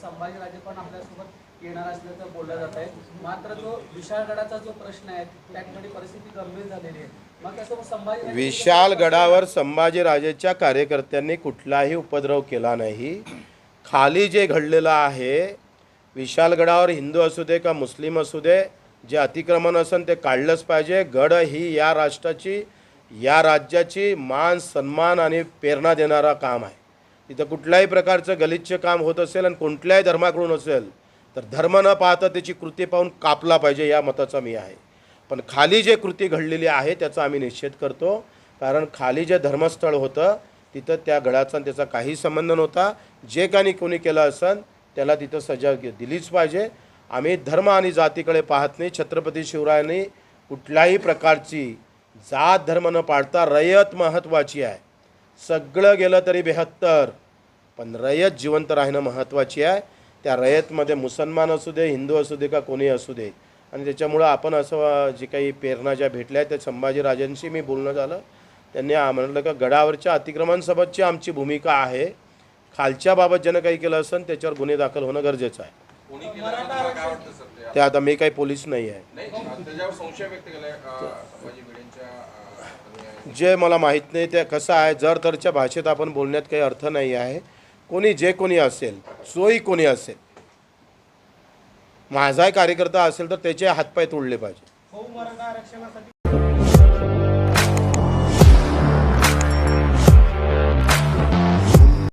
संभाजीराजे पण आपल्यासोबत येणार असल्याचं बोललं जात आहे मात्र जो विशाळगडाचा जो प्रश्न आहे त्या ठिकाणी परिस्थिती गंभीर झालेली आहे. विशाल गडावर संभाजी विशाळगडावर संभाजीराजेच्या कार्यकर्त्यांनी कुठलाही उपद्रव केला नाही. खाली जे घडलेलं आहे विशालगडावर हिंदू असू दे का मुस्लिम असू दे जे अतिक्रमण असेल ते काढलंच पाहिजे. गड ही या राष्ट्राची या राज्याची मान सन्मान आणि प्रेरणा देणारं काम आहे. तिथं कुठल्याही प्रकारचं गलिच्छ काम होत असेल आणि कोणत्याही धर्माकडून असेल तर धर्म न पाहता त्याची कृती पाहून कापला पाहिजे या मताचा मी आहे. पण खाली जे कृती घडलेली आहे त्याचा आम्ही निषेध करतो. कारण खाली जे धर्मस्थळ होतं तिथं त्या गडाचा आणि त्याचा काही संबंध नव्हता. जे काही कोणी केलं असेल त्याला तिथं सजा दिलीच पाहिजे. आम्ही धर्म आणि जातीकडे पाहत नाही. छत्रपती शिवरायांनी कुठल्याही प्रकारची जात धर्म न पाळता रयत महत्त्वाची आहे. सगळं गेलं तरी बेहत्तर. पण रयत जिवंत राहणं महत्त्वाची आहे. त्या रयतमध्ये मुसलमान असू दे हिंदू असू दे का कोणी असू दे. आणि त्याच्यामुळं आपण असं जे काही प्रेरणा ज्या भेटल्या आहेत त्या संभाजीराजांशी मी बोलणं झालं. त्यांनी म्हणलं का गडावरच्या अतिक्रमणसोबतची आमची भूमिका आहे. खालच्या बाबत ज्यानं काही केलं असेल त्याच्यावर गुन्हे दाखल होणं गरजेचं आहे. ते? आता मी काही पोलीस नाही आहे. जे मला माहीत नाही ते कसं आहे? जर तरच्या भाषेत आपण बोलण्यात काही अर्थ नाही आहे. कोणी जे कोणी असेल सोयी कोणी असेल माझाही कार्यकर्ता असेल तर त्याचे हातपाय तोडले पाहिजे. हो,